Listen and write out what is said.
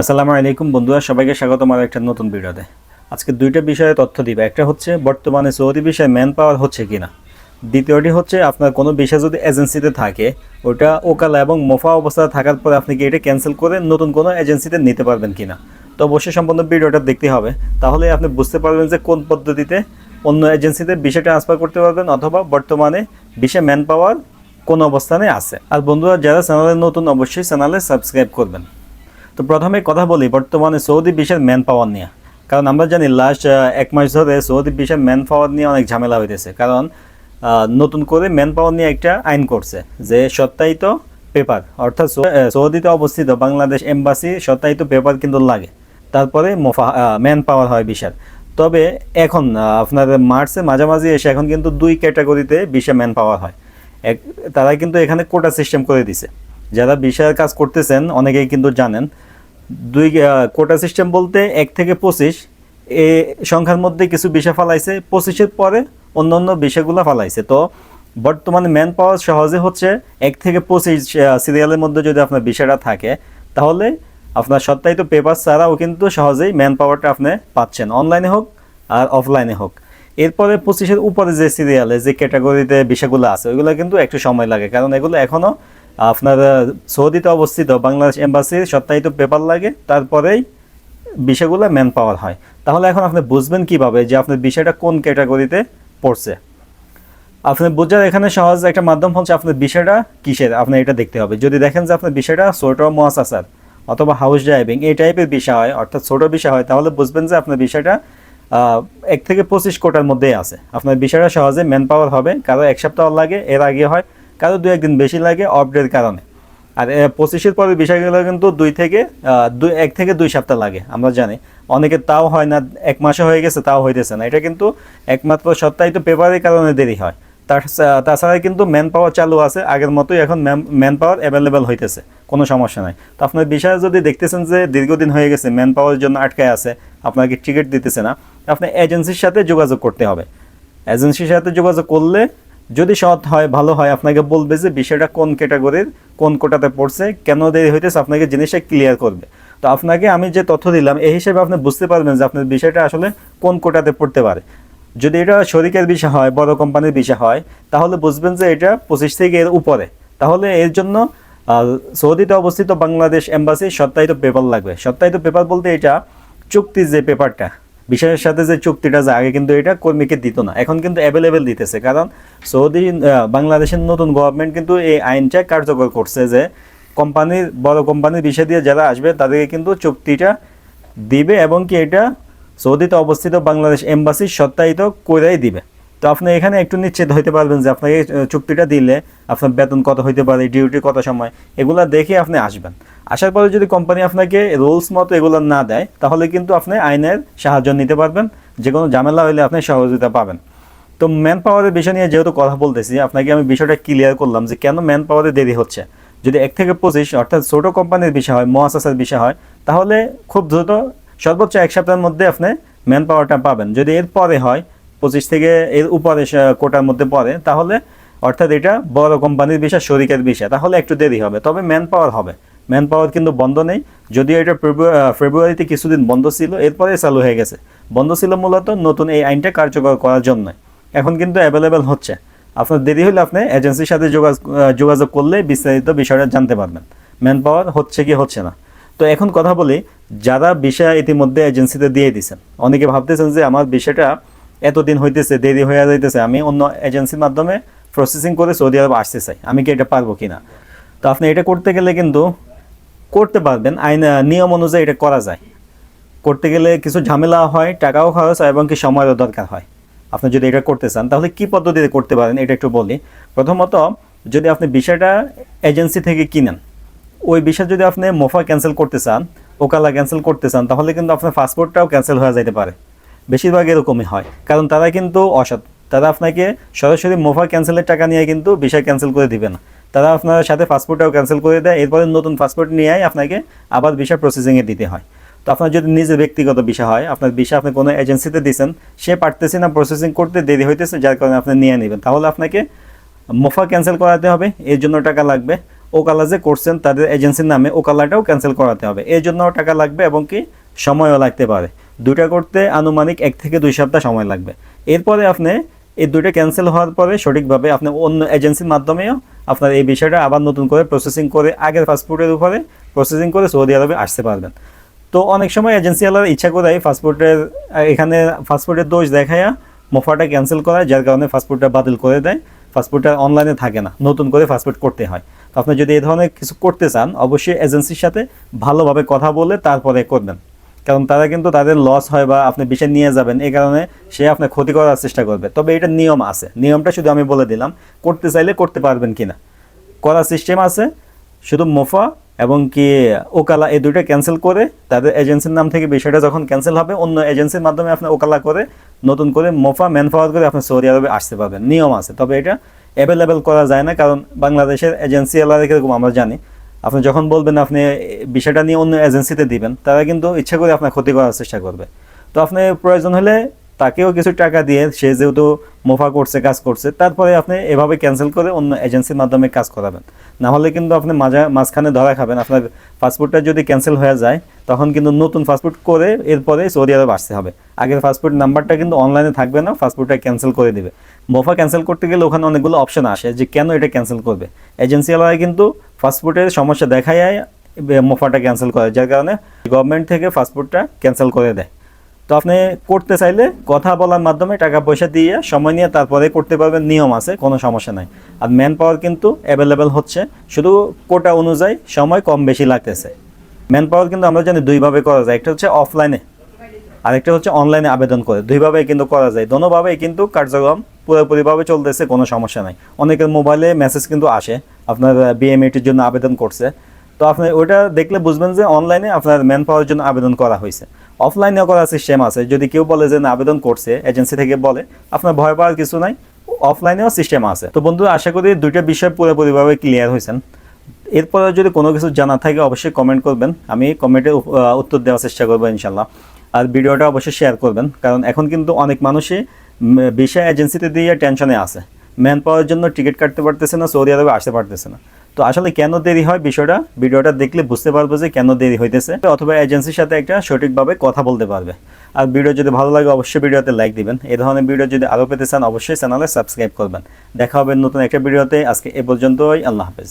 আসসালামু আলাইকুম বন্ধুরা, সবাইকে স্বাগত আমার একটা নতুন ভিডিওতে। আজকে দুইটা বিষয়ে তথ্য দিবে। একটা হচ্ছে, বর্তমানে সৌদি বিষয়ে ম্যান পাওয়ার হচ্ছে কিনা? দ্বিতীয়টি হচ্ছে, আপনার কোনো বিষয় যদি এজেন্সিতে থাকে, ওটা ওকালা এবং মোফা অবস্থায় থাকার পরে আপনি কি এটা ক্যান্সেল করে নতুন কোনো এজেন্সিতে নিতে পারবেন কিনা? তো অবশ্যই সম্পূর্ণ ভিডিওটা দেখতে হবে। তাহলে আপনি বুঝতে পারবেন যে কোন পদ্ধতিতে অন্য এজেন্সিতে বিষয় ট্রান্সফার করতে পারবেন অথবা বর্তমানে বিষয় ম্যান পাওয়ার কোন অবস্থানে আছে। আর বন্ধুরা, যারা চ্যানেলে নতুন, অবশ্যই চ্যানেলে সাবস্ক্রাইব করবেন। তো প্রথমে কথা বলি, বর্তমানে সৌদি বিশ্বের ম্যান পাওয়ার নিয়ে। কারণ আমরা জানি লাস্ট এক মাস ধরে সৌদি বিশ্বের ম্যান পাওয়ার নিয়ে অনেক ঝামেলা হইতেছে। কারণ নতুন করে ম্যান পাওয়ার নিয়ে একটা আইন করছে যে সত্যায়িত পেপার অর্থাৎ সৌদিতে অবস্থিত বাংলাদেশ এম্বাসি সত্যায়িত পেপার কিন্তু লাগে। তারপরে মোফা ম্যান পাওয়ার হয় বিশাল তবে এখন আপনার মার্চে মাঝামাঝি এসে এখন কিন্তু দুই ক্যাটাগরিতে বিশা ম্যান পাওয়ার হয়। এক, তারা কিন্তু এখানে কোটা সিস্টেম করে দিছে। যারা বিষয়ের কাজ করতেছেন, অনেকেই কিন্তু জানেন। দুই কোটা সিস্টেম বলতে এক থেকে পঁচিশ, এ সংখ্যার মধ্যে কিছু বিষয় ফালাইছে, পঁচিশের পরে অন্য অন্য বিষয়গুলো ফালাইছে। তো বর্তমানে ম্যান পাওয়ার সহজে হচ্ছে এক থেকে পঁচিশ সিরিয়ালের মধ্যে যদি আপনার বিষয়টা থাকে, তাহলে আপনার সত্যায়িত পেপার ছাড়াও কিন্তু সহজেই ম্যান পাওয়ারটা আপনি পাচ্ছেন অনলাইনে হোক আর অফলাইনে হোক। এরপরে পঁচিশের উপরে যে সিরিয়ালে যে ক্যাটাগরিতে বিষয়গুলো আছে, ওইগুলো কিন্তু একটু সময় লাগে, কারণ এগুলো এখনও আপনার সৌদিতে অবস্থিত বাংলাদেশ এম্বাসির সত্যায়িত পেপার লাগে, তারপরেই বিষয়গুলো ম্যান পাওয়ার হয়। তাহলে এখন আপনি বুঝবেন কীভাবে যে আপনার বিষয়টা কোন ক্যাটাগরিতে পড়ছে। আপনি বোঝার এখানে সহজ একটা মাধ্যম হচ্ছে আপনার বিষয়টা কিসের, আপনি এটা দেখতে হবে। যদি দেখেন যে আপনার বিষয়টা ছোট মহাসাসার অথবা হাউস ড্রাইভিং এই টাইপের বিষয় হয়, অর্থাৎ ছোট বিষয় হয়, তাহলে বুঝবেন যে আপনার বিষয়টা এক থেকে পঁচিশ কোটার মধ্যেই আছে। আপনার বিষয়টা সহজে ম্যান পাওয়ার হবে, কারও এক সপ্তাহ লাগে, এর আগে হয় কারও দু একদিন বেশি লাগে অপডের কারণে। আর পঁচিশের পরে বিষয়গুলো কিন্তু দুই থেকে দুই, এক থেকে দুই সপ্তাহ লাগে, আমরা জানি। অনেকে তাও হয় না, এক মাসে হয়ে গেছে, তাও হইতেছে না। এটা কিন্তু একমাত্র সত্যায়িত পেপারের কারণে দেরি হয়। তার তাছাড়া কিন্তু ম্যান পাওয়ার চালু আছে, আগের মতোই এখন ম্যান পাওয়ার অ্যাভেলেবেল হইতেছে, কোনো সমস্যা নাই। তো আপনার বিষয়ে যদি দেখতেছেন যে দীর্ঘদিন হয়ে গেছে ম্যান পাওয়ারের জন্য আটকায় আছে, আপনাকে টিকিট দিতেছে না, আপনি এজেন্সির সাথে যোগাযোগ করতে হবে। এজেন্সির সাথে যোগাযোগ করলে যদি সৎ হয়, ভালো হয়, আপনাকে বলবে যে বিষয়টা কোন ক্যাটাগরির কোন কোটাতে পড়ছে, কেন দেরি হইতেছে, আপনাকে জিনিসটা ক্লিয়ার করবে। তো আপনাকে আমি যে তথ্য দিলাম, এই হিসেবে আপনি বুঝতে পারবেন যে আপনার বিষয়টা আসলে কোন কোটাতে পড়তে পারে। যদি এটা শরিকের বিষয় হয়, বড় কোম্পানির বিষয় হয়, তাহলে বুঝবেন যে এটা পঁচিশ থেকে এর উপরে। তাহলে এর জন্য সৌদিতে অবস্থিত বাংলাদেশ এম্বাসি সত্যায়িত পেপার লাগবে। সত্যায়িত পেপার বলতে এটা চুক্তির যে পেপারটা বিষয়ের সাথে যে চুক্তিটা যে আগে কিন্তু এটা কর্মীকে দিত না। এখন কিন্তু অ্যাভেলেবেল দিতেছে। কারণ সৌদি বাংলাদেশের নতুন গভর্নমেন্ট কিন্তু এই আইনটা কার্যকর করছে যে কোম্পানির বড় কোম্পানির বিষয় দিয়ে যারা আসবে, তাদেরকে কিন্তু চুক্তিটা দিবে এবং কি এটা সৌদিতে অবস্থিত বাংলাদেশ এম্বাসি সত্যায়িত করেই দিবে। তো আপনি এখানে একটু নিশ্চিত হইতে পারবেন যে আপনাকে চুক্তিটা দিলে আপনার বেতন কত হইতে পারে ডিউটি কত সময়, এগুলো দেখে আপনি আসবেন। আসার পরে যদি কোম্পানি আপনাকে রুলস মতো এগুলো না দেয়, তাহলে কিন্তু আপনি আইনের সাহায্য নিতে পারবেন যে কোনো ঝামেলা হলে আপনি সহযোগিতা পাবেন। তো ম্যান পাওয়ারের বিষয় নিয়ে যেহেতু কথা বলতেছি, আপনাকে আমি বিষয়টা ক্লিয়ার করলাম যে কেন ম্যান পাওয়ারে দেরি হচ্ছে। যদি এক থেকে পঁচিশ, অর্থাৎ ছোটো কোম্পানির বিষয় হয়, মহাসাসার বিষয় হয়, তাহলে খুব দ্রুত সর্বোচ্চ এক সপ্তাহের মধ্যে আপনি ম্যান পাওয়ারটা পাবেন। যদি এর পরে হয় পঁচিশ থেকে এর উপরে কোটার মধ্যে পড়ে, তাহলে অর্থাৎ এটা বড় কোম্পানির বিষয় শরিকের বিষয় তাহলে একটু দেরি হবে। তবে ম্যান পাওয়ার হবে। ম্যান পাওয়ার কিন্তু বন্ধ নেই। যদিও এটা ফেব্রুয়ারিতে কিছুদিন বন্ধ ছিল, এরপরে চালু হয়ে গেছে। বন্ধ ছিল মূলত নতুন এই আইনটা কার্যকর করার জন্য। এখন কিন্তু অ্যাভেলেবেল হচ্ছে। আপনার দেরি হলে আপনি এজেন্সির সাথে যোগাযোগ করলে বিস্তারিত বিষয়টা জানতে পারবেন। ম্যান পাওয়ার হচ্ছে কি হচ্ছে না। তো এখন কথা বলি, যারা বিষয় ইতিমধ্যে এজেন্সিতে দিয়ে দিচ্ছেন অনেকে ভাবতেছেন যে আমার বিষয়টা এতদিন হইতেছে, দেরি হয়ে যাইতেছে, আমি অন্য এজেন্সির মাধ্যমে প্রসেসিং করে সৌদি আরব আসতে চাই। আমি কি এটা পারব কিনা? তো আপনি এটা করতে গেলে কিন্তু করতে পারবেন, আইন নিয়ম অনুযায়ী এটা করা যায়। করতে গেলে কিছু ঝামেলা হয়, টাকাও খরচ হয় এবং কি সময়ও দরকার হয়। আপনি যদি এটা করতে চান, তাহলে কি পদ্ধতিতে করতে পারেন এটা একটু বলি। প্রথমত, যদি আপনি বিষয়টা এজেন্সি থেকে কিনেন, ওই বিষয় যদি আপনি মোফা ক্যান্সেল করতে চান, ওকালা ক্যান্সেল করতে চান, তাহলে কিন্তু আপনার পাসপোর্টটাও ক্যান্সেল হয়ে যেতে পারে। বেশিরভাগ এরকমই হয়। কারণ তারা কিন্তু অসৎ। তারা আপনাকে সরাসরি মোফা ক্যান্সেলের টাকা নিয়ে কিন্তু বিষয় ক্যান্সেল করে দিবে না। তারা আপনার সাথে পাসপোর্টটাও ক্যান্সেল করে দেয়। এরপরে নতুন পাসপোর্ট নিয়েই আপনাকে আবার বিষয় প্রসেসিংয়ে দিতে হয়। তো আপনার যদি নিজের ব্যক্তিগত বিষয় হয়, আপনার বিষয় আপনি কোনো এজেন্সিতে দিচ্ছেন সে পারতেছে না প্রসেসিং করতে, দেরি হইতেছে, যার কারণে আপনি নিয়ে নেবেন। তাহলে আপনাকে মোফা ক্যান্সেল করাতে হবে। এর জন্য টাকা লাগবে। ওকালা যে করছেন, তাদের এজেন্সির নামে ওকালাটাও ক্যান্সেল করাতে হবে। এর জন্য টাকা লাগবে এবং কি সময়ও লাগতে পারে। দুটা করতে আনুমানিক এক থেকে দুই সপ্তাহ সময় লাগবে। এরপরে আপনি এই দুইটা ক্যান্সেল হওয়ার পরে সঠিকভাবে আপনি অন্য এজেন্সির মাধ্যমেও আপনার এই বিষয়টা আবার নতুন করে প্রসেসিং করে আগের পাসপোর্টের উপরে প্রসেসিং করে সৌদি আরবে আসতে পারবেন। তো অনেক সময় এজেন্সি আলাদা ইচ্ছা করে পাসপোর্টের এখানে পাসপোর্টের দোষ দেখায় মোফাটা ক্যান্সেল করায়, যার কারণে পাসপোর্টটা বাতিল করে দেয়। পাসপোর্টটা অনলাইনে থাকে না, নতুন করে পাসপোর্ট করতে হয়। তো আপনি যদি এই ধরনের কিছু করতে চান, অবশ্যই এজেন্সির সাথে ভালোভাবে কথা বলে তারপরে করবেন। কারণ তারা কিন্তু তাদের লস হয় বা আপনি বিষয় নিয়ে যাবেন, এই কারণে সে আপনার ক্ষতি করার চেষ্টা করবে। তবে এটা নিয়ম আছে। নিয়মটা শুধু আমি বলে দিলাম, করতে চাইলে করতে পারবেন কি না করার সিস্টেম আছে, শুধু মোফা এবং কি ওকালা এই দুইটা ক্যান্সেল করে তাদের এজেন্সির নাম থেকে বিষয়টা যখন ক্যান্সেল হবে, অন্য এজেন্সির মাধ্যমে আপনি ওকালা করে, নতুন করে মোফা ম্যান পাওয়ার করে আপনি সৌদি আরবে আসতে পারবেন। নিয়ম আছে, তবে এটা অ্যাভেলেবেল করা যায় না, কারণ বাংলাদেশের এজেন্সি এলাকা কীরকম আমরা জানি। আপনি যখন বলবেন আপনি বিষয়টা নিয়ে অন্য এজেন্সিতে দিবেন, তারা কিন্তু ইচ্ছা করে আপনার ক্ষতি করার চেষ্টা করবে। তো আপনি প্রয়োজন হলে তাকেও কিছু টাকা দিয়ে সে যেহেতু মোফা করছে, কাজ করছে, তারপরে আপনি এভাবে ক্যান্সেল করে অন্য এজেন্সির মাধ্যমে কাজ করাবেন। না হলে কিন্তু আপনি মাঝা মাঝখানে ধরা খাবেন। আপনার পাসপোর্টটা যদি ক্যান্সেল হয়ে যায়, তখন কিন্তু নতুন পাসপোর্ট করে এরপরে সৌদি আরব আসতে হবে। আগের পাসপোর্ট নাম্বারটা কিন্তু অনলাইনে থাকবে না পাসপোর্টটা ক্যান্সেল করে দিবে। মোফা ক্যান্সেল করতে গেলে ওখানে অনেকগুলো অপশন আসে যে কেন এটা ক্যান্সেল করবে। এজেন্সি আলাদা কিন্তু পাসপোর্টের সমস্যা দেখায় মোফাটা ক্যান্সেল করে, যার কারণে গভর্নমেন্ট থেকে পাসপোর্টটা ক্যান্সেল করে দেয়। তো আপনি করতে চাইলে কথা বলার মাধ্যমে টাকা পয়সা দিয়ে সময় নিয়ে তারপরে করতে পারবেন, নিয়ম আছে, কোনো সমস্যা নাই। আর ম্যান পাওয়ার কিন্তু অ্যাভেলেবেল হচ্ছে। শুধু কোটা অনুযায়ী সময় কম বেশি লাগতেছে। ম্যান পাওয়ার কিন্তু আমরা জানি দুইভাবে করা যায়। একটা হচ্ছে অফলাইনে আরেকটা হচ্ছে অনলাইনে আবেদন করে। দুইভাবে কিন্তু করা যায়। দোনোভাবেই কিন্তু কার্যক্রম পুরোপুরিভাবে চলতেছে, কোনো সমস্যা নাই। অনেকের মোবাইলে মেসেজ কিন্তু আসে, আপনার বিএমএটির জন্য আবেদন করছে। তো আপনি ওটা দেখলে বুঝবেন যে অনলাইনে আপনার ম্যান পাওয়ার জন্য আবেদন করা হয়েছে। অফলাইনেও করার সিস্টেম আছে। যদি কেউ বলে যে না, আবেদন করছে এজেন্সি থেকে বলে, আপনার ভয় পাওয়ার কিছু নাই অফলাইনেও সিস্টেম আছে। তো বন্ধু আশা করি দুইটা বিষয় পুরোপুরিভাবে ক্লিয়ার হয়েছেন। এরপরে যদি কোনো কিছু জানা থাকে, অবশ্যই কমেন্ট করবেন। আমি কমেন্টে উত্তর দেওয়ার চেষ্টা করব ইনশাল্লাহ। আর ভিডিওটা অবশ্যই শেয়ার করবেন। কারণ এখন কিন্তু অনেক মানুষই বিষয় এজেন্সিতে দিয়ে টেনশনে আছে। ম্যান পাওয়ার জন্য টিকিট কাটতে পারতেছে না সৌদি আরবে আসতে পারতেছে না। তো আসলে কেন দেরি হয় বিষয়টা? ভিডিওটা দেখলে বুঝতে পারবে যে কেন দেরি হইতেছে। অথবা এজেন্সির সাথে একটা সঠিকভাবে কথা বলতে পারবে। আর ভিডিও যদি ভালো লাগে, অবশ্যই ভিডিওতে লাইক দিবেন। এ ধরনের ভিডিও যদি আরও পেতে চান, অবশ্যই চ্যানেলে সাবস্ক্রাইব করবেন। দেখা হবে নতুন একটা ভিডিওতে। আজকে এ পর্যন্তই। আল্লাহ হাফেজ।